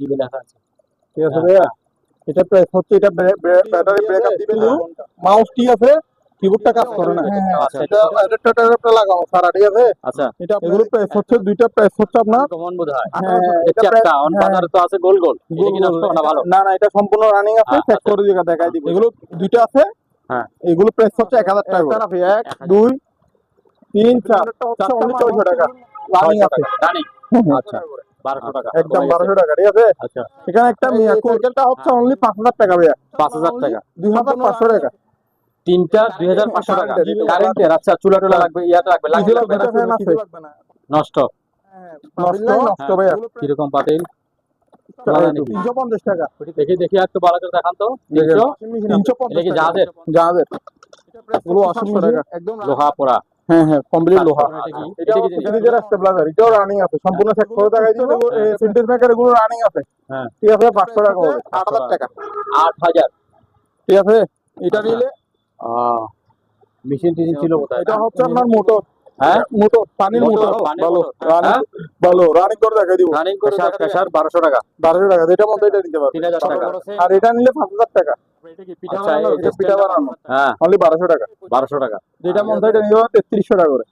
GB লেখা আছে। ঠিক আছে ভাইয়া? এটা প্রেস হচ্ছে এটা ব্যাটারি ব্রেকআপ দিবে তো মাউস ঠিক আছে? কিবোর্ডটা কাজ করে না। আচ্ছা, এটা অ্যাডাপ্টারটা অ্যাডাপ্টার লাগানো সারা ঠিক আছে? আচ্ছা। এটা এগুলো প্রেস হচ্ছে দুইটা প্রেস হচ্ছে আপনার কমন বোধ হয় হ্যাঁ, হ্যাঁ, এটা এটা অন হ্যাঁ। বাজারে তো আছে গোল গোল। এটা কি নষ্ট না ভালো। না না এটা সম্পূর্ণ রানিং আছে আচ্ছা, চেক করে দিকে দেখাই দিব। এগুলো দুইটা আছে? হ্যাঁ। এগুলো হচ্ছে এক হাজার টাকা করে। এক দুই তিন চার। চারটা অনলি টাকা। রানিং আছে। রানি আচ্ছা। বারোশো টাকা একদম বারোশো টাকা ঠিক আছে? আচ্ছা। এখানে একটা মিয়াকো সাইকেলটা হচ্ছে অনলি পাঁচ হাজার টাকা ভাইয়া। পাঁচ হাজার টাকা। দুই হাজার পাঁচশো টাকা। তিনটা দুই হাজার পাঁচশো টাকা। কারেন্টের। কারেন্টের আচ্ছা চুলা টুলা লাগবে ইয়াটা লাগবে লাগবে কিছু লাগবে লাগবে না? না, ফ্যান আছে নষ্ট নষ্ট নষ্ট ভাইয়া। কীরকম পাতিল? তিনশো পঞ্চাশ টাকা। দেখি দেখি আর একটু ভালো করে দেখান তো। তিনশো? তিনশো পঞ্চাশ জাহাজের? জাহাজের। লোহা পোড়া। হ্যাঁ হ্যাঁ কমপ্লিট লোহা। এটা কি? স্টেবিলাইজার এটাও রানিং আছে? সম্পূর্ণ চেক করে দেখাই দিব। সিনটেক্স মেকার এগুলো রানিং আছে? হ্যাঁ। ঠিক আছে পাঁচশো টাকা হবে ঠিক আছে এটা নিলে? মেশিন টেশিন ছিল কোথায় এটা হচ্ছে আপনার মোটর। হ্যাঁ? মোটর পানির মোটর, মোটর ভালো হ্যাঁ? ভালো রানিং করে দেখাই দিব। রানিং করে প্রেসার বারোশো টাকা। বারোশো টাকা যেটা মধ্যে এটা নিতে পারবে। টাকা। আর এটা নিলে পাঁচ হাজার টাকা। আচ্ছা পিঠা বানানো। হ্যাঁ। অনলি টাকা। বারোশো টাকা। যেটা মধ্যে এটা নিতে পারবে তেত্রিশশো টাকা করে।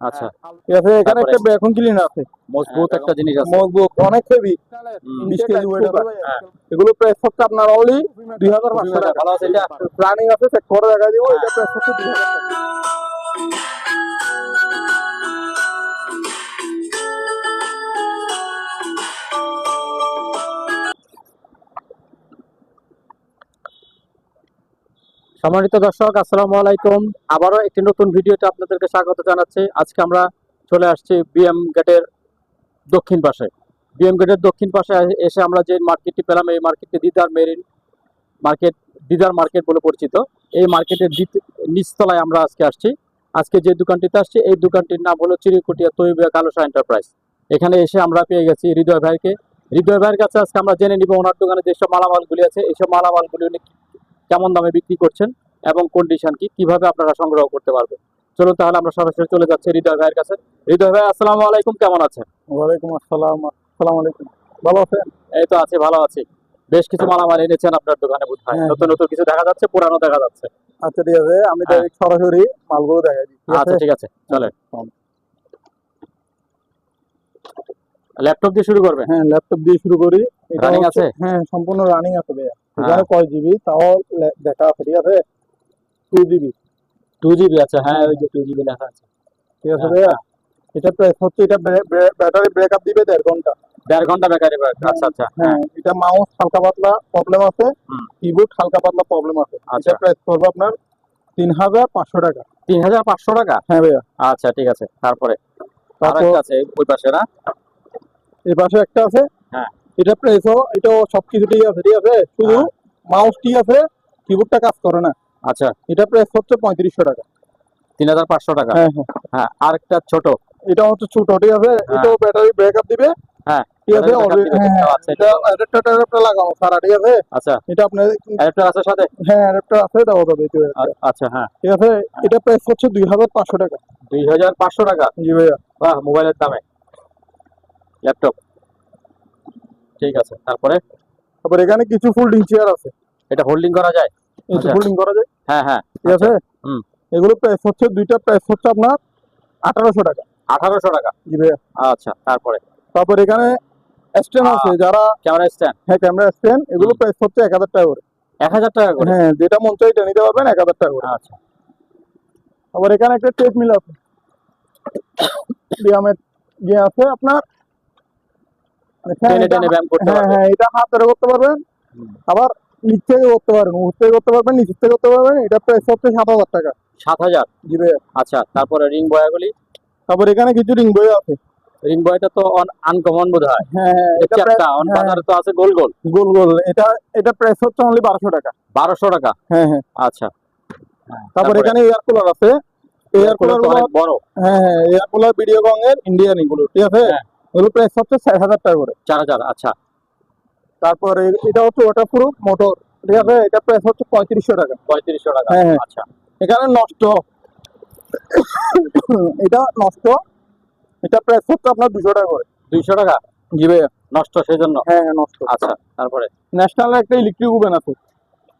আচ্ছা। মজবুত একটা জিনিস আছে। মজবুত অনেক হেভি বিশ কেজি ওয়েট হ্যাঁ। এগুলো হচ্ছে আপনার অনলি দুই হাজার টাকা। আছে রানিং আছে চেক করে দেখা দিব এটা প্রেস হচ্ছে দুই হাজার টাকা। সম্মানিত দর্শক, আসসালামু আলাইকুম। আবারও একটি নতুন ভিডিওতে আপনাদেরকে স্বাগত জানাচ্ছি। আজকে আমরা চলে আসছি বিএম গেটের দক্ষিণ পাশে। বিএম গেটের দক্ষিণ পাশে এসে আমরা যে মার্কেটটি পেলাম, এই মার্কেটটি Didar marine market, Didar market বলে পরিচিত। এই মার্কেটের নিচতলায় আমরা আজকে আসছি। আজকে যে দোকানটিতে আসছি, এই দোকানটির নাম হলো চিরিকুটিয়া তৈবিয়া কালোসা এন্টারপ্রাইজ। এখানে এসে আমরা পেয়ে গেছি হৃদয় ভাইকে। হৃদয় ভাইয়ের কাছে আজকে আমরা জেনে নিব, ওনার দোকানে যেসব মালামালগুলি আছে, এইসব মালামালগুলি কেমন দামে বিক্রি করছেন এবং কন্ডিশন কি কীভাবে আপনারা সংগ্রহ করতে পারবেন? চলুন তাহলে আমরা সরাসরি চলে যাচ্ছি হৃদয় ভাইয়ের কাছে। হৃদয় ভাই আসসালামু আলাইকুম কেমন আছেন? ওয়ালাইকুম আসসালাম আসসালামু আলাইকুম। ভালো আছেন? এই তো আছি ভালো আছি। বেশ কিছু মালামাল এনেছেন আপনার দোকানে বোধ হয় হ্যাঁ। নতুন নতুন কিছু দেখা যাচ্ছে পুরানো দেখা যাচ্ছে। আচ্ছা ঠিক আছে আমি হ্যাঁ। সরাসরি মালগুলো দেখাই দিই আচ্ছা ঠিক আছে চলে। ল্যাপটপ দিয়ে শুরু করবে হ্যাঁ ল্যাপটপ দিয়ে শুরু করি। রানিং আছে? হ্যাঁ সম্পূর্ণ রানিং আছে ভাইয়া। কয় জিবি তাও দেখা আছে ঠিক আছে? টু জিবি টু জিবি আছে হ্যাঁ ওই যে টু জিবি লেখা আছে। ঠিক আছে হ্যাঁ, ভাইয়া? এটা হচ্ছে এটা ব্যাটারি ব্রেকআপ দিবে দেড় ঘণ্টা। দেড় ঘণ্টা বেকারি আচ্ছা আচ্ছা হ্যাঁ এটা মাউস হালকা পাতলা প্রবলেম আছে। কিবোর্ড হালকা পাতলা প্রবলেম আছে। আচ্ছা। প্রেস করবে আপনার তিন হাজার পাঁচশো টাকা। তিন হাজার পাঁচশো টাকা? হ্যাঁ ভাইয়া। আচ্ছা ঠিক আছে তারপরে আছে ওই পাশে না? এই পাশে একটা আছে হ্যাঁ। এটা প্রেসও এটাও সবকিছু ঠিক আছে ঠিক আছে? শুধু হ্যাঁ। মাউস ঠিক আছে কিবোর্ডটা কাজ করে না। আচ্ছা। এটা প্রেস হচ্ছে পঁয়ত্রিশশো টাকা। তিন হাজার পাঁচশো টাকা? হ্যাঁ হ্যাঁ। হ্যাঁ আরেকটা ছোট। এটা হচ্ছে ছোট ঠিক আছে? এটাও ব্যাটারি ব্রেকআপ দিবে। হ্যাঁ ঠিক আছে? হ্যাঁ, হ্যাঁ, পাচ্ছি। এটা অ্যাডাপ্টার ট্যাডাপ্টার লাগানো সারা ঠিক আছে? আচ্ছা। এটা আপনার অ্যাডাপ্টার আছে সাথে? হ্যাঁ অ্যাডাপ্টার আছে যাবে আচ্ছা হ্যাঁ। ঠিক আছে? এটা প্রেস হচ্ছে দুই হাজার পাঁচশো টাকা। দুই হাজার পাঁচশো টাকা? জি ভাইয়া। বাহ মোবাইলের দামে। ল্যাপটপ ঠিক আছে তারপরে? তারপর এখানে কিছু ফোল্ডিং চেয়ার আছে। এটা হোল্ডিং করা যায়? আচ্ছা। করা যায়? হ্যাঁ হ্যাঁ ঠিক আছে? হুম। এগুলো প্রাইস হচ্ছে দুইটা প্রাইস হচ্ছে আপনার আঠারোশো টাকা। আঠারোশো টাকা? জি ভাইয়া। আচ্ছা তারপরে? তারপর এখানে স্ট্যান্ড আছে যারা ক্যামেরা স্ট্যান্ড হ্যাঁ ক্যামেরা স্ট্যান্ড এগুলো। প্রাইস হচ্ছে এক হাজার টাকা করে। এক হাজার টাকা করে? হ্যাঁ যেটা মন চাই এটা নিতে পারবেন এক হাজার টাকা করে। আচ্ছা। আবার এখানে একটা টেপ মিল আছে। ব্যায়ামের যে আছে আপনার টেনে এটা- টেনে ব্যায়াম করতে হ্যাঁ পারবে হ্যাঁ এটা হাত ধরে করতে পারবেন। হুম। আবার নিচ থেকে করতে পারবেন উপর থেকে করতে পারবেন নিচ থেকে করতে পারবেন। এটা প্রাইস হচ্ছে সাত হাজার টাকা। সাত হাজার? জি ভাইয়া। আচ্ছা তারপরে রিং বয়াগুলি? তারপর এখানে কিছু রিং বই আছে। রিং বয়টা তো আনকমন বোধ হয়। হ্যাঁ হ্যাঁ এটা চ্যাপটা অন হ্যাঁ, বাজারে তো আছে গোল গোল। গোল গোল এটা এটা প্রাইস হচ্ছে অনলি বারোশো টাকা। বারোশো টাকা? হ্যাঁ হ্যাঁ। আচ্ছা। তারপর এখানে এয়ার কুলার আছে। এয়ার কুলার বড়। হ্যাঁ হ্যাঁ এয়ার কুলার ভিডিও কং এর ইন্ডিয়ান এগুলো ঠিক আছে? হ্যাঁ। হাজার টাকা করে চার হাজার আচ্ছা তারপর এটা হচ্ছে ওয়াটার প্রুফ মোটর ঠিক আছে এটা প্রাইস হচ্ছে পঁয়ত্রিশশো টাকা পঁয়ত্রিশশো টাকা হ্যাঁ, হ্যাঁ। আচ্ছা এখানে নষ্ট এটা নষ্ট এটা প্রাইস হচ্ছে আপনার দুশো টাকা করে দুইশো টাকা জি ভাইয়া নষ্ট সেই জন্য হ্যাঁ হ্যাঁ নষ্ট আচ্ছা তারপরে ন্যাশনাল একটা ইলেকট্রিক ওভেন আছে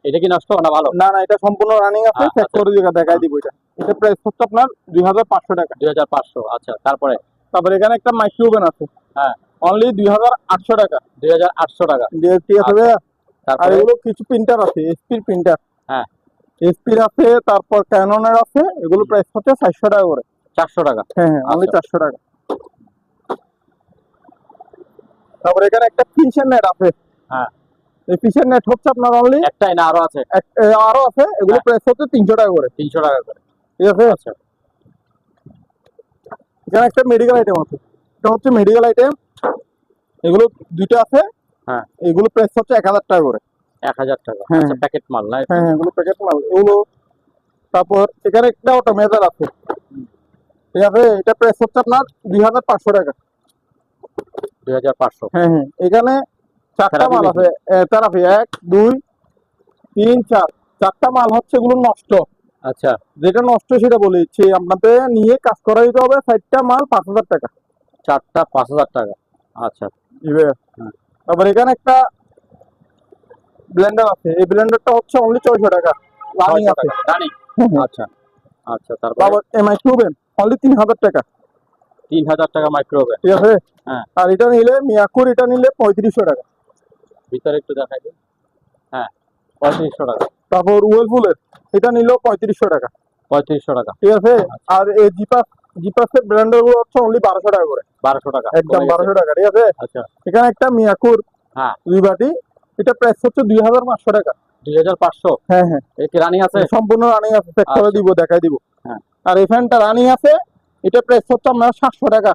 এটা কি নষ্ট না ভালো না না এটা সম্পূর্ণ রানিং আছে আচ্ছা, চেক করে দেখাই দিব এটা এটা প্রাইস হচ্ছে আপনার দুই হাজার পাঁচশো টাকা দুই হাজার পাঁচশো আচ্ছা তারপরে তারপরে এখানে একটা মাইক্রো ওভেন আছে। হ্যাঁ। অনলি দুই হাজার আটশো টাকা। দুই হাজার আটশো টাকা। ডিএসপি আছে আর এগুলো কিছু প্রিন্টার আছে এসপির প্রিন্টার হ্যাঁ। এসপির আছে তারপর ক্যাননের আছে এগুলো প্রাইস হচ্ছে চারশো টাকা করে। চারশো টাকা। হ্যাঁ হ্যাঁ অনলি আচ্ছা। চারশো টাকা। তারপরে এখানে একটা ফিশের নেট আছে। হ্যাঁ। এই ফিশের নেট হচ্ছে আপনার অনলি একটাই না আরও আছে? আরও আছে এগুলো হ্যাঁ। প্রাইস হচ্ছে তিনশো টাকা করে। তিনশো টাকা করে। ঠিক আছে? আচ্ছা। এখানে একটা মেডিকেল আইটেম আছে। এটা হচ্ছে মেডিকেল আইটেম এগুলো দুইটা আছে। হ্যাঁ। এগুলো প্রাইস হচ্ছে এক হাজার টাকা করে। এক হাজার টাকা। হ্যাঁ। আচ্ছা প্যাকেট মাল না হ্যাঁ হ্যাঁ এগুলো প্যাকেট মাল। এগুলো তারপর এখানে একটা ওটা অটোমেজার আছে। ঠিক আছে এটা প্রাইস হচ্ছে আপনার দুই হাজার পাঁচশো টাকা। দুই হাজার পাঁচশো। হ্যাঁ হ্যাঁ এখানে চারটা মাল আছে। থেরাপি এক দুই তিন চার। চারটা মাল হচ্ছে এগুলো নষ্ট। আচ্ছা যেটা নষ্ট সেটা বলে দিচ্ছি। আপনাদের নিয়ে কাজ করা দিতে হবে চারটা মাল পাঁচ হাজার টাকা। চারটা পাঁচ হাজার টাকা। আচ্ছা। তারপর এখানে একটা ব্লেন্ডার আছে। এই ব্লেন্ডারটা হচ্ছে অনলি ছয়শো টাকা। রানিং আছে। আচ্ছা। আচ্ছা তারপর? এমআই টুবেন অনলি তিন হাজার টাকা। তিন হাজার টাকা মাইক্রোওভেন ঠিক আছে? হ্যাঁ। আর এটা নিলে মিয়াকুর এটা নিলে পঁয়ত্রিশশো টাকা। ভিতরে একটু দেখাই দিন হ্যাঁ পঁয়ত্রিশশো টাকা। তারপর ওয়েলফুলের এটা নিলেও পঁয়ত্রিশশো টাকা। পঁয়ত্রিশশো টাকা। ঠিক আছে? আর এই জিপাস জিপাসের ব্র্যান্ডেরগুলো হচ্ছে অনলি বারোশো টাকা করে। বারোশো টাকা। একদম বারোশো টাকা ঠিক আছে? আচ্ছা। এখানে একটা মিয়াকুর হ্যাঁ। দুই বাটি এটা প্রাইস হচ্ছে দুই হাজার পাঁচশো টাকা। দুই হাজার পাঁচশো? হ্যাঁ হ্যাঁ। এ কি রানিং আছে? সম্পূর্ণ রানিং আছে চেক করে আচ্ছা। দিব দেখাই দিব। হ্যাঁ। আর এই ফ্যানটা রানিং আছে এটা প্রাইস হচ্ছে আপনার সাতশো টাকা।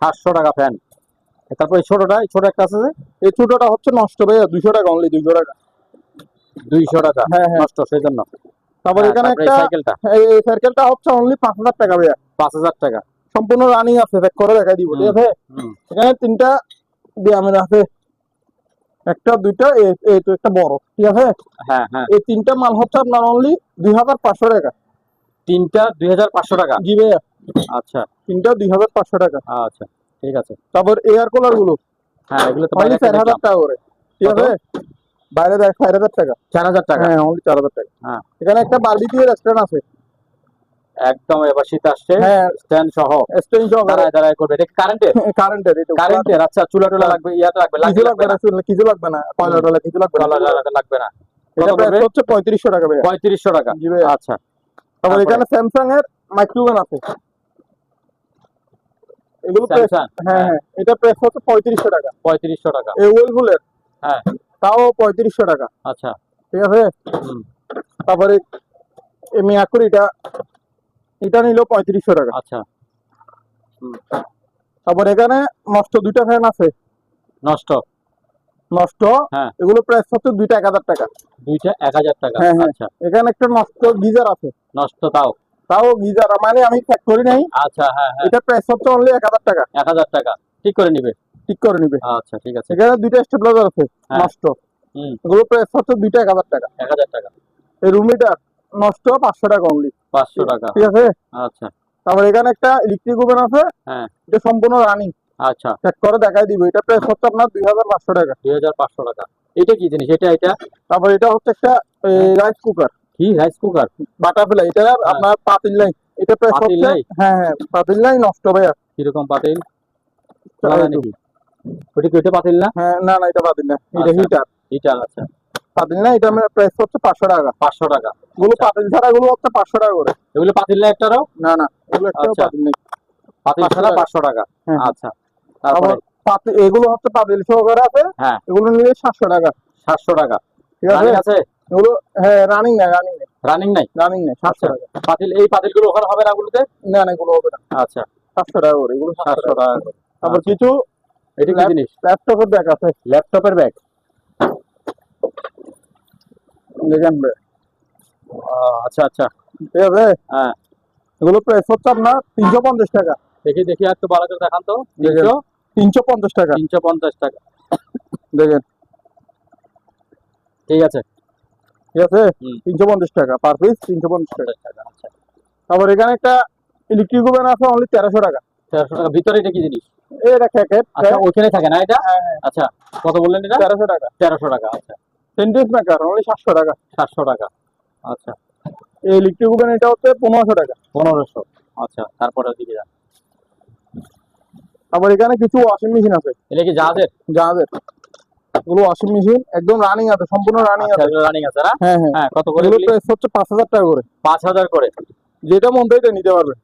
সাতশো টাকা ফ্যান তারপর এই ছোটটা ছোট একটা আছে এই ছোটটা হচ্ছে নষ্ট ভাইয়া দুশো টাকা অনলি দুশো টাকা। দুইশো টাকা। হ্যাঁ হ্যাঁ। নষ্ট সেই জন্য তারপর হ্যাঁ, এখানে একটা সাইকেলটা এই এই সাইকেলটা হচ্ছে অনলি টাকা ভাইয়া। টাকা। সম্পূর্ণ রানিং আছে চেক করে দেখাই দিব ঠিক আছে? এখানে তিনটা ব্যায়ামের আছে। একটা দুইটা এই তো একটা বড় ঠিক আছে? হ্যাঁ হ্যাঁ। এই তিনটা মাল হচ্ছে আপনার অনলি দুই হাজার পাঁচশো টাকা। তিনটা দুই হাজার পাঁচশো টাকা? জি ভাইয়া। আচ্ছা। তিনটা দুই হাজার পাঁচশো টাকা। আচ্ছা ঠিক আছে। তারপর এয়ার কুলারগুলো। হ্যাঁ এগুলো তো টাকা করে ঠিক আছে? বাইরে দেখ চার হাজার টাকা। চার হাজার টাকা? হ্যাঁ অনলি চার হাজার টাকা। হ্যাঁ। এখানে একটা বার্বিকিউ রেস্টুরেন্ট আছে। একদম এবার শীত আসছে। হ্যাঁ। স্ট্যান্ড সহ। স্টেন সহকারে দাঁড়ায় দাঁড়ায় করবে। এটা কারেন্টের কারেন্টের এটা কারেন্টের আচ্ছা চুলা টুলা লাগবে ইয়াটা লাগবে লাগবে লাগবে না? কিছু লাগবে না। কয়লা টয়লা কিছু লাগবে না। লাগবে না। এটা প্রাইস? হচ্ছে পঁয়ত্রিশশো টাকা ভাইয়া। পঁয়ত্রিশশো টাকা। জি ভাইয়া। আচ্ছা। তারপর এখানে স্যামসাং এর মাইক্রোওভেন আছে। এগুলো প্রাইস হ্যাঁ হ্যাঁ। এটা প্রাইস হচ্ছে পঁয়ত্রিশশো টাকা। পঁয়ত্রিশশো টাকা। এই ওয়েলফুলের হ্যাঁ। তাও পঁয়ত্রিশশো টাকা। আচ্ছা। ঠিক আছে? তারপরে এই মিয়াকুর এটা এটা নিল পঁয়ত্রিশশো টাকা। আচ্ছা। তারপর এখানে নষ্ট দুইটা ফ্যান আছে। নষ্ট? নষ্ট হ্যাঁ। এগুলো প্রাইস হচ্ছে দুইটা এক হাজার টাকা। দুইটা এক হাজার টাকা? হ্যাঁ, হ্যাঁ। আচ্ছা। এখানে একটা নষ্ট গিজার আছে। নষ্ট তাও? তাও গিজার মানে আমি করি নাই। আচ্ছা হ্যাঁ হ্যাঁ। এটা প্রাইস হচ্ছে অনলি এক হাজার টাকা। এক হাজার টাকা। ঠিক করে নিবে। ঠিক করে নিবে। আচ্ছা ঠিক আছে। এখানে দুইটা স্টেবিলাইজার আছে হ্যাঁ। নষ্ট হুম। এগুলো প্রাইস হচ্ছে দুইটা এক হাজার টাকা। এক হাজার টাকা। এই রুম মিটার নষ্ট পাঁচশো টাকা অনলি পাঁচশো টাকা। ঠিক আছে? আচ্ছা। তারপর এখানে একটা ইলেকট্রিক ওভেন আছে। হ্যাঁ। এটা সম্পূর্ণ রানিং আচ্ছা। চেক করে দেখাই দিব। এটা প্রাইস হচ্ছে আপনার দুই হাজার পাঁচশো টাকা। দুই হাজার পাঁচশো টাকা। এটা কি জিনিস? এটা এটা? তারপর এটা হচ্ছে একটা রাইস কুকার কি? রাইস কুকার বাটারফ্লাই এটা আপনার পাতিল নাই। এটা প্রাইস হচ্ছে হ্যাঁ হ্যাঁ। পাতিল নাই নষ্ট ভাইয়া। কীরকম পাতিল? ওটা কি ওটা পাতিল না? হ্যাঁ না না এটা পাতিল না। এটা আচ্ছা। হিটার হিটার আচ্ছা পাতিল না এটা প্রাইস হচ্ছে পাঁচশো টাকা। পাঁচশো টাকা। গুলো পাতিল ছাড়া গুলো হচ্ছে পাঁচশো টাকা করে। এগুলো পাতিল না একটারও? না না এগুলো একটা আচ্ছা। পাতিল নেই। পাতিল ছাড়া। পাঁচশো টাকা। হ্যাঁ। আচ্ছা তারপরে? এগুলো হচ্ছে পাতিল সহকারে আছে। হ্যাঁ। এগুলো নিলে সাতশো টাকা। সাতশো টাকা। ঠিক আছে? আছে? এগুলো হ্যাঁ রানিং না রানিং রানিং নাই? রানিং নেই সাতশো আচ্ছা। টাকা। পাতিল এই পাতিলগুলো ওখানে হবে না ওগুলোতে না না এগুলো হবে না। আচ্ছা। সাতশো টাকা করে এগুলো সাতশো টাকা করে। তারপর আচ্ছা। কিছু এটা কি জিনিস? ল্যাপটপের ব্যাগ আছে। ল্যাপটপের ব্যাগ দেখেন। আচ্ছা আচ্ছা। ঠিক আছে? হ্যাঁ। এগুলো প্রাইস হচ্ছে আপনার তিনশো পঞ্চাশ টাকা। দেখি দেখি আর একটু ভালো করে দেখান তো। তিনশো? তিনশো পঞ্চাশ টাকা। তিনশো পঞ্চাশ টাকা। দেখেন। ঠিক আছে। ঠিক আছে? তিনশো পঞ্চাশ টাকা পার পিস তিনশো পঞ্চাশ টাকা। পঞ্চাশ টাকা আচ্ছা। তারপর এখানে একটা ইলেকট্রিক ওভেন আছে অনলি তেরোশো টাকা। তেরোশো টাকা। ভিতরে এটা কি জিনিস? এটা ক্যাকেট আচ্ছা ওইখানে থাকে না এটা? হ্যাঁ, হ্যাঁ। আচ্ছা কত বললেন এটা? তেরোশো টাকা। তেরোশো টাকা আচ্ছা। মেকার অনলি সাতশো টাকা। সাতশো টাকা আচ্ছা। এই ইলেকট্রিক ওভেন এটা হচ্ছে পনেরোশো টাকা। পনেরোশো আচ্ছা। তারপরে ওদিকে যান তারপর এখানে কিছু ওয়াশিং মেশিন আছে। এটা কি জাহাজের? জাহাজের। এগুলো ওয়াশিং মেশিন একদম রানিং আছে সম্পূর্ণ রানিং আছে। রানিং আছে না? হ্যাঁ হ্যাঁ। হ্যাঁ কত করে এগুলো? প্রাইস হচ্ছে পাঁচ হাজার টাকা করে। পাঁচ হাজার করে। যেটা মন নিতে পারবে।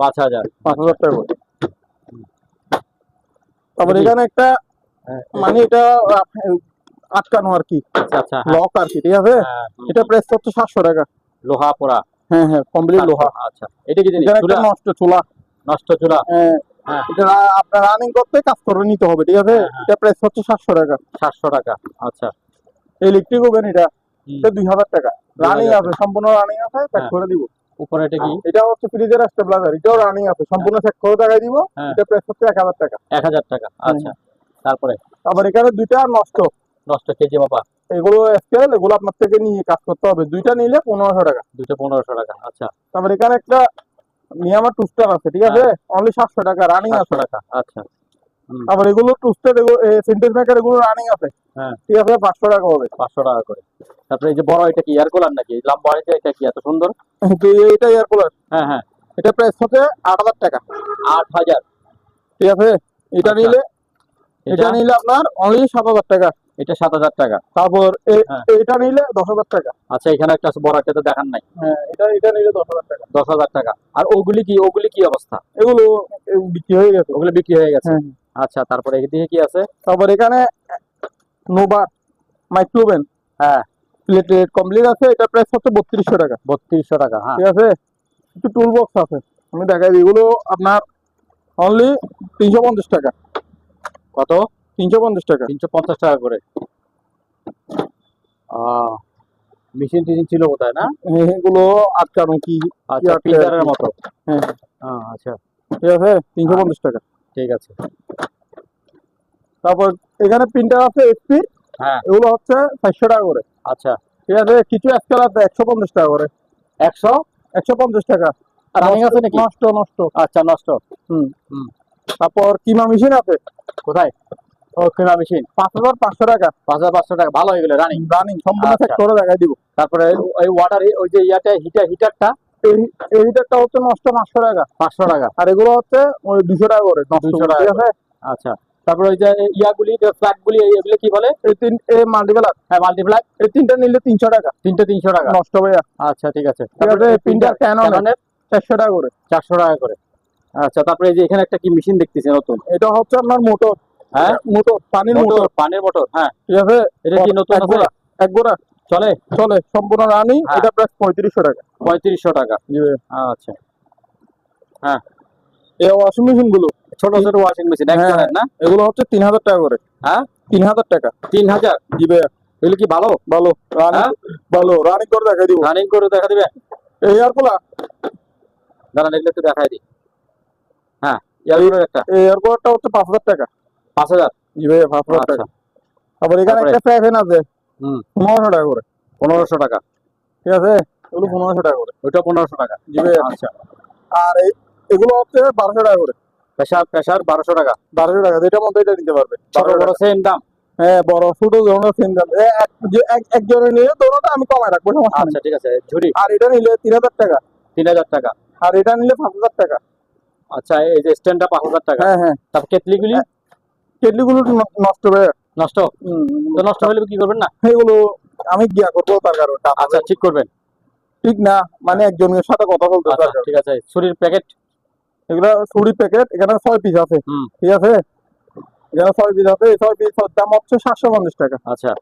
পাঁচ হাজার। পাঁচ হাজার টাকা করে। তারপর এখানে একটা হ্যাঁ, মানে এটা আটকানো আর কি। আচ্ছা আচ্ছা হ্যাঁ, লক আর কি ঠিক আছে? হ্যাঁ, এটা প্রাইস হচ্ছে সাতশো টাকা। লোহা পোড়া। হ্যাঁ হ্যাঁ কমপ্লিট লোহা। আচ্ছা। এটা কি নষ্ট চুলা। নষ্ট চুলা? হ্যাঁ। এটা আপনার রানিং করতে কাজ করে নিতে হবে ঠিক আছে। এটা প্রাইস হচ্ছে সাতশো টাকা। সাতশো টাকা আচ্ছা। ইলেকট্রিক ওভেন এটা দুই হাজার টাকা। রানিং আছে সম্পূর্ণ রানিং আছে চেক। করে দিব। উপরে এটা কি? এটা হচ্ছে ফ্রিজের স্টেবিলাইজার এটাও রানিং আছে সম্পূর্ণ চেক করে দিব। হ্যাঁ। এটা প্রাইস হচ্ছে এক হাজার টাকা। এক হাজার টাকা আচ্ছা। তারপরে? আবার এখানে দুইটা নষ্ট। দশটা কেজি মাপা? এগুলো স্কেল এগুলো আপনার থেকে নিয়ে কাজ করতে হবে। দুইটা নিলে পনেরোশো টাকা। দুটো পনেরোশো টাকা আচ্ছা। তারপর এখানে একটা নিয়ামার টুস্টার আছে ঠিক আছে? অনলি সাতশো টাকা রানিং আছে। সাতশো টাকা আচ্ছা। আবার এগুলো টুস্টার এগুলো মেকার এগুলো রানিং আছে। হ্যাঁ। ঠিক আছে পাঁচশো টাকা হবে পাঁচশো টাকা করে। তারপরে এই যে বড় এটা কি এয়ার কুলার নাকি? লম্বা এটা এটা কি এত সুন্দর? তো এইটা এয়ার কুলার হ্যাঁ হ্যাঁ। এটা প্রাইস হচ্ছে আট হাজার টাকা। আট হাজার। ঠিক আছে? এটা আচ্ছা। নিলে এটা? এটা নিলে আপনার অনলি সাত হাজার টাকা। এটা সাত হাজার টাকা। তারপর হ্যাঁ। এটা নিলে দশ হাজার টাকা। আচ্ছা এখানে একটা বড় একটা তো দেখান নাই। হ্যাঁ এটা এটা নিলে দশ হাজার টাকা। দশ হাজার টাকা। আর ওগুলি কি ওগুলি কি অবস্থা? এগুলো বিক্রি হয়ে গেছে। ওগুলো বিক্রি হয়ে গেছে। আচ্ছা তারপরে এদিকে কি আছে? তারপর এখানে নোবার মাইক্রোভেন। হ্যাঁ। প্লেটেড কমপ্লিট আছে এটা প্রাইস হচ্ছে বত্রিশশো টাকা। বত্রিশশো টাকা হ্যাঁ। ঠিক আছে? একটু টুল বক্স আছে আমি দেখাই দিই। এগুলো আপনার অনলি তিনশো পঞ্চাশ টাকা। কত? তিনশো পঞ্চাশ টাকা। তিনশো পঞ্চাশ টাকা করে। মেশিন টেশিন ছিল কোথায় না? এগুলো আটকানো কি? আচ্ছা পিজারের মতো। হ্যাঁ। হ্যাঁ, আচ্ছা। ঠিক আছে? তিনশো পঞ্চাশ টাকা। ঠিক আছে। তারপর এখানে প্রিন্টার আছে এসপি হ্যাঁ। এগুলো হচ্ছে চারশো টাকা করে। আচ্ছা। ঠিক আছে কিছু স্কেল আছে একশো পঞ্চাশ টাকা করে। একশো? একশো পঞ্চাশ টাকা। রানিং আছে নাকি? নষ্ট নষ্ট। আচ্ছা নষ্ট। হুম। হুম। তারপর কিমা মেশিন আছে? কোথায়? ও কেনা মেশিন পাঁচ হাজার পাঁচশো টাকা। পাঁচ হাজার পাঁচশো টাকা ভালো হয়ে গেলে রানিং রানিং সম্পূর্ণ আচ্ছা। দেখাই দিব। তারপরে ওই ওয়াটার ওই যে ইয়াটা হিটার হিটারটা এই এই হিটারটা হচ্ছে নষ্ট পাঁচশো টাকা। পাঁচশো টাকা। আর এগুলো হচ্ছে ওই দুশো টাকা করে নষ্ট 200 টাকা ঠিক আছে আচ্ছা। তারপরে ওই যে ইয়াগুলি ফ্ল্যাগগুলি এগুলো কি বলে? এই তিন মাল্টিপ্লাক হ্যাঁ মাল্টিপ্লাই এই তিনটা নিলে তিনশো টাকা। তিনটে তিনশো টাকা। নষ্ট ভাইয়া আচ্ছা ঠিক আছে। আছে প্রিন্টার ক্যাননের চারশো টাকা করে। চারশো টাকা করে। আচ্ছা তারপরে এই যে এখানে একটা কি মেশিন দেখতেছি নতুন? এটা হচ্ছে আপনার মোটর। হ্যাঁ? মোটর পানির মোটর মোটর। পানির মোটর হ্যাঁ। ঠিক আছে? এটা কি নতুন এক গোড়া এক গোড়া। চলে? চলে সম্পূর্ণ রানিং হ্যাঁ। এটা প্রায় পঁয়ত্রিশশো টাকা। পঁয়ত্রিশশো টাকা। আচ্ছা। এই ওয়াশিং মেশিনগুলো? ছোট ছোট ওয়াশিং মেশিন হ্যাঁ। না? এগুলো হচ্ছে তিন হাজার টাকা করে। হ্যাঁ? তিন হাজার টাকা। তিন হাজার? জি ভাইয়া। এগুলো কি ভালো? ভালো। হ্যাঁ? ভালো। রানিং করে দেখাই দিব। রানিং করে দেখা দিবে? এই এয়ারকুলার দাঁড়ান এগুলো একটু দেখাই দিই। হ্যাঁ একটা। হচ্ছে পাঁচ হাজার টাকা। পাঁচ হাজার? জি ভাইয়া পাঁচ হাজার আচ্ছা। টাকা। তারপর? এখানে ফ্যান আছে। পনেরোশো টাকা করে। পনেরোশো টাকা। ঠিক আছে? এগুলো পনেরোশো টাকা করে। ওইটা পনেরোশো টাকা। জি ভাইয়া আচ্ছা। আর এগুলো হচ্ছে বারোশো টাকা করে। প্রেশার প্রেশার বারোশো টাকা। বারোশো টাকা। যেটার মধ্যে এটা নিতে পারবে। ছোট বড়। সেম দাম? হ্যাঁ বড় ছোট ধরনের সেম দাম। একজনের নিলে দোনোটা আমি কমায় রাখব সমস্যা আচ্ছা ঠিক আছে। ঝুড়ি? আর এটা নিলে তিন হাজার টাকা। তিন হাজার টাকা। আর এটা নিলে পাঁচ হাজার টাকা। আচ্ছা এই যে স্ট্যান্ডটা পাঁচ হাজার টাকা। হ্যাঁ হ্যাঁ। তারপর কেটলিগুলি? কেটলিগুলো ন- নষ্ট হয়ে নষ্ট? তো নষ্ট হলে কি করবেন না? এগুলো আমি গিয়া করব তার কারণে আচ্ছা ঠিক করবেন। ঠিক না মানে একজনের সাথে কথা বলতে আচ্ছা ঠিক আছে ছুরির প্যাকেট? এগুলো ছুরি প্যাকেট এখানে ছয় পিস আছে। ঠিক আছে? এখানে ছয় পিস আছে এই ছয় পিস দাম হচ্ছে সাতশো পঞ্চাশ টাকা। আচ্ছা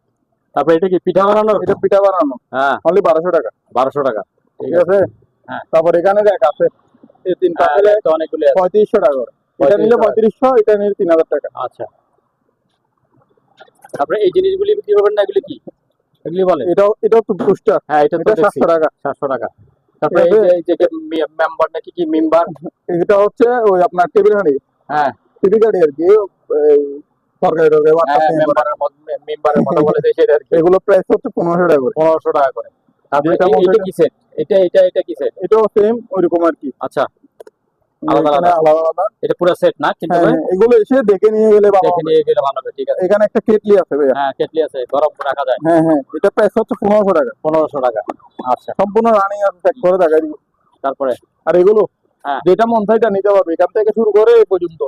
তারপরে এটা কি পিঠা বানানোর? এটা পিঠা বানানো। হ্যাঁ। অনলি বারোশো টাকা। বারোশো টাকা ঠিক আছে। হ্যাঁ। তারপর এখানে র্যাক আছে এই তিনটা হ্যাঁ, অনেকগুলি আছে। পঁয়ত্রিশশো টাকা এটা নিলে 3500 পঁয়ত্রিশশো এটা নিলে তিন হাজার টাকা। আচ্ছা। তারপরে এই জিনিসগুলি বিক্রি করবেন না এগুলি কি? এগুলি বলে? এটাও এটাও টু টুস্টার হ্যাঁ এটা তো এটা সাতশো টাকা। সাতশো টাকা। তারপরে এই যে- মেম্বার নাকি কি মেম্বার এটা হচ্ছে ওই আপনার টেবিল হাঁড়ি হ্যাঁ। টিভি গাড়ি আর কি এই তরকারি টরকারি হ্যাঁ। মেম্বারের মেম্বারের বলে দেয় সেটা আর কি। এগুলো প্রাইস হচ্ছে পনেরোশো টাকা করে। পনেরোশো টাকা করে। তারপরে এটা কি সেট এটা এটা এটা কি সেট এটাও সেম ওইরকম আর কি। আচ্ছা। আলাদা এখানে আলাদা। আলাদা আলাদা। এটা পুরো সেট না কিন্তু হ্যাঁ, হ্যাঁ, এগুলো এসে দেখে নিয়ে গেলে ভালো দেখে নিয়ে গেলে ভালো হবে ঠিক আছে। এখানে একটা কেটলি আছে ভাইয়া। হ্যাঁ কেটলি আছে গরম রাখা যায়। হ্যাঁ হ্যাঁ এটা প্রাইস হচ্ছে পনেরোশো টাকা। পনেরোশো টাকা আচ্ছা। সম্পূর্ণ রানিং আছে চেক করে দেখাই দিব। তারপরে? আর এগুলো হ্যাঁ। যেটা মন চাইটা নিতে পারবে। এখান থেকে শুরু করে এই পর্যন্ত।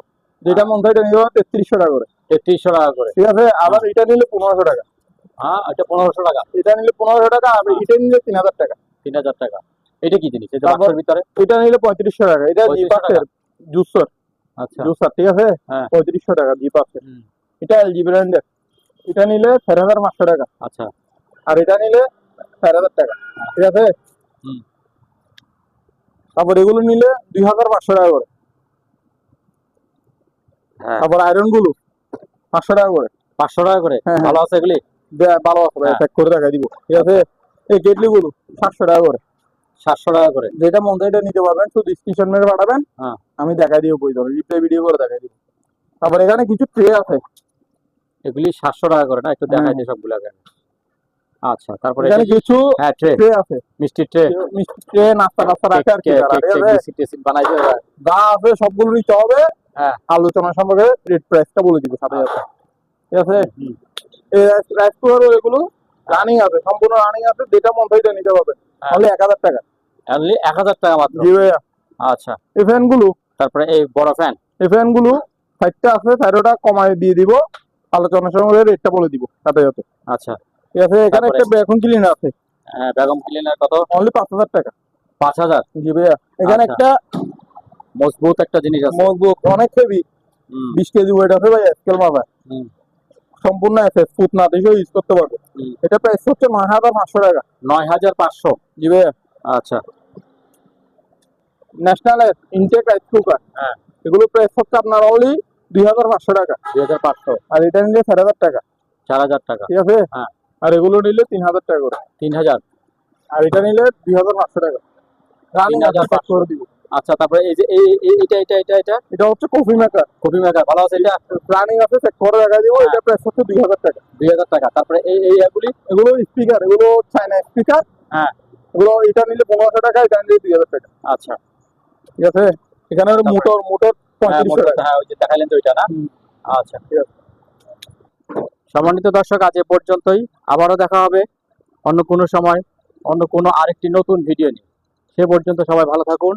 যেটা মন চাইটা নিতে পারবে তেত্রিশশো টাকা করে। তেত্রিশশো টাকা করে। ঠিক আছে আবার এটা নিলে পনেরোশো টাকা। হ্যাঁ এটা পনেরোশো টাকা। এটা নিলে পনেরোশো টাকা আর এটা নিলে তিন হাজার টাকা। তিন হাজার টাকা। এটা কি জিনিস? এটা তারপর- বাক্সের ভিতরে? এটা নিলে পঁয়ত্রিশশো টাকা। এটা জি 3500 জুসার। আচ্ছা। জুসার ঠিক আছে? হ্যাঁ। পঁয়ত্রিশশো টাকা জি পাসের হুম, এটা এলজি ব্র্যান্ডের এটা নিলে টাকা। আচ্ছা। আর এটা নিলে চার হাজার টাকা। ঠিক আছে? তারপর এগুলো নিলে দুই হাজার পাঁচশো টাকা করে। হ্যাঁ। তারপর আয়রনগুলো পাঁচশো টাকা করে। পাঁচশো টাকা করে? হ্যাঁ, হ্যাঁ। ভালো আছে এগুলি? ভালো আছে হ্যাঁ। করে দেখা দিব। ঠিক আছে? এই কেটলি গুলো সাতশো টাকা করে। সাতশো টাকা করে। যেটা মন এটা নিতে পারবেন শুধু স্ক্রিনশট মেরে পাঠাবেন হ্যাঁ। আমি দেখাই দিব বই ধরে রিপ্লাই ভিডিও করে দেখাই দিব। তারপর এখানে কিছু ট্রে আছে। এগুলি সাতশো টাকা করে না? একটু দেখাই হ্যাঁ। দিই সবগুলো আগে আচ্ছা তারপরে এখানে কিছু হ্যাঁ ট্রে ট্রে আছে। মিষ্টি ট্রে মিষ্টি ট্রে নাস্তা নাস্তা রাখে আর কি? বানাই দেবে। যা আছে সবগুলো নিতে হবে। হ্যাঁ। আলোচনা সম্পর্কে রেট প্রাইসটা বলে দিব সাথে সাথে। ঠিক আছে? এই রাইস কুকার এগুলো রানিং আছে সম্পূর্ণ রানিং আছে যেটা মন চাই নিতে পারবে। হ্যাঁ। তাহলে এক হাজার টাকা। অনলি এক হাজার টাকা মাত্র? জি ভাইয়া। আচ্ছা। এই ফ্যানগুলো তারপরে এই বড় ফ্যান এই ফ্যানগুলো সাইডটা আছে সাইডটা কমায় দিয়ে দিব আলোচনার সঙ্গে রেটটা বলে দিব সাথে সাথে আচ্ছা। ঠিক আছে এখানে একটা ভ্যাকুম ক্লিনার আছে। হ্যাঁ, বেগম ক্লিনার কত? অনলি পাঁচ হাজার টাকা। পাঁচ হাজার? জি ভাইয়া। এখানে আচ্ছা। একটা মজবুত একটা জিনিস আছে। মজবুত অনেক হেভি বিশ কেজি ওয়েট আছে ভাই স্কেল মাপা। হুম, সম্পূর্ণ ফুট না দেখে ইউজ করতে পারবে। এটা প্রাইস হচ্ছে নয় হাজার পাঁচশো টাকা। নয় হাজার পাঁচশো? জি ভাইয়া আচ্ছা ন্যাশনাল ইনটেক রাইস কুকার হ্যাঁ। এগুলো প্রাইস হচ্ছে আপনার অনলি দুই হাজার পাঁচশো টাকা। দুই হাজার পাঁচশো। আর এটা নিলে চার হাজার টাকা। চার হাজার টাকা। ঠিক আছে? হ্যাঁ। আর এগুলো নিলে তিন হাজার টাকা করে। তিন হাজার। আর এটা নিলে দুই হাজার পাঁচশো টাকা। রানিং 3500 করে দিব। আচ্ছা তারপরে এই যে এই এটা এটা এটা এটা? এটা হচ্ছে কফি মেকার কপি মেকার ভালো আছে এটা? রানিং আছে চেক করে দেখা দিব হ্যাঁ। এটা প্রাইস হচ্ছে দুই হাজার টাকা। দুই হাজার টাকা। তারপরে এই এই এগুলি এগুলো স্পিকার এগুলো চাইনা স্পিকার হ্যাঁ। এগুলো এটা নিলে পনেরোশো টাকা এটা নিলে দুই হাজার টাকা। আচ্ছা। ঠিক আছে? এখানে মোটর মোটর হ্যাঁ পঁয়ত্রিশশো টাকা। হ্যাঁ ওই যে দেখালেন তো ওইটা না? আচ্ছা। ঠিক আছে। সম্মানিত দর্শক আজ এ পর্যন্তই। আবারও দেখা হবে অন্য কোনো সময় অন্য কোনো আরেকটি নতুন ভিডিও নিয়ে। সে পর্যন্ত সবাই ভালো থাকুন।